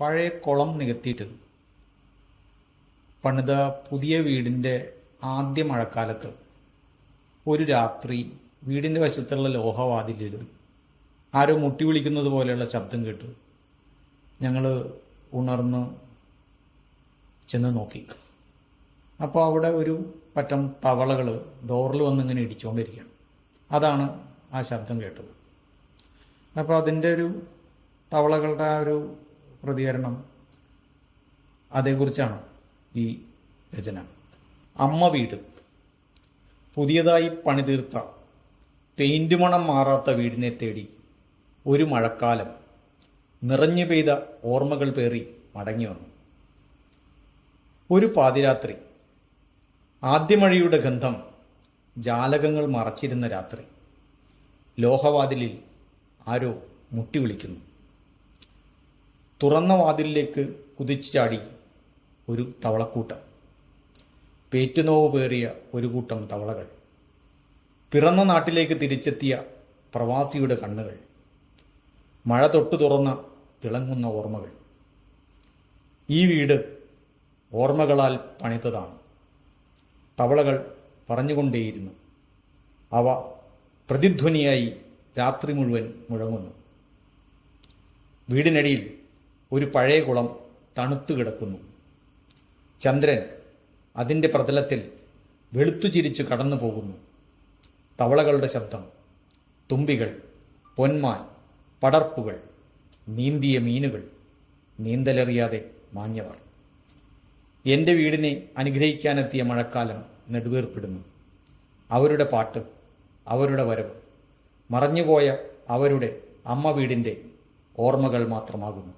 പഴയ കുളം നികത്തിയിട്ട് പണിത പുതിയ വീടിന്റെ ആദ്യ മഴക്കാലത്ത് ഒരു രാത്രി വീടിന്റെ വശത്തുള്ള ലോഹവാതിലിൽ ആരോ മുട്ടി വിളിക്കുന്നത് പോലെയുള്ള ശബ്ദം കേട്ടു ഞങ്ങൾ ഉണർന്ന് ചെന്ന് നോക്കി. അപ്പോൾ അവിടെ ഒരു പറ്റം തവളകൾ ഡോറിൽ വന്നിങ്ങനെ ഇടിച്ചുകൊണ്ടിരിക്കുകയാണ് അതാണ് ആ ശബ്ദം കേട്ടത്. അപ്പോൾ അതിന്റെ ഒരു തവളകളുടെ ആ ഒരു പ്രതികരണം അതേക്കുറിച്ചാണ് ഈ രചന. അമ്മ വീട്. പുതിയതായി പണിതീർത്ത പെയിന്റ് മണം മാറാത്ത വീടിനെ തേടി ഒരു മഴക്കാലം നിറഞ്ഞു പെയ്ത ഓർമ്മകൾ പേറി മടങ്ങി വന്നു. ഒരു പാതിരാത്രി ആദ്യമഴയുടെ ഗന്ധം ജാലകങ്ങൾ മറച്ചിരുന്ന രാത്രി. ലോഹവാതിലിൽ ആരോ മുട്ടി വിളിക്കുന്നു. തുറന്ന വാതിലിലേക്ക് കുതിച്ചു ചാടി ഒരു തവളക്കൂട്ടം. പേറ്റുനോവ് പേറിയ ഒരു കൂട്ടം തവളകൾ. പിറന്ന നാട്ടിലേക്ക് തിരിച്ചെത്തിയ പ്രവാസിയുടെ കണ്ണുകൾ. മഴ തൊട്ടു തുറന്ന തിളങ്ങുന്ന ഓർമ്മകൾ. ഈ വീട് ഓർമ്മകളാൽ പണിതതാണ്. തവളകൾ പറഞ്ഞുകൊണ്ടേയിരുന്നു. അവ പ്രതിധ്വനിയായി രാത്രി മുഴുവൻ മുഴങ്ങുന്നു. വീടിനടിയിൽ ഒരു പഴയ കുളം തണുത്തു കിടക്കുന്നു. ചന്ദ്രൻ അതിന്റെ പ്രതലത്തിൽ വെളുത്തു ചിരിച്ചു കടന്നു പോകുന്നു. തവളകളുടെ ശബ്ദം തുമ്പികൾ പൊന്മാൻ പടർപ്പുകൾ നീന്തിയ മീനുകൾ നീന്തലറിയാതെ മാഞ്ഞവർ. എന്റെ വീടിനെ അനുഗ്രഹിക്കാനെത്തിയ മഴക്കാലം നെടുവേർപ്പെടുന്നു. അവരുടെ പാട്ട് അവരുടെ വരവ് മറഞ്ഞുപോയ അവരുടെ അമ്മ വീടിന്റെ ഓർമ്മകൾ മാത്രമാകുന്നു.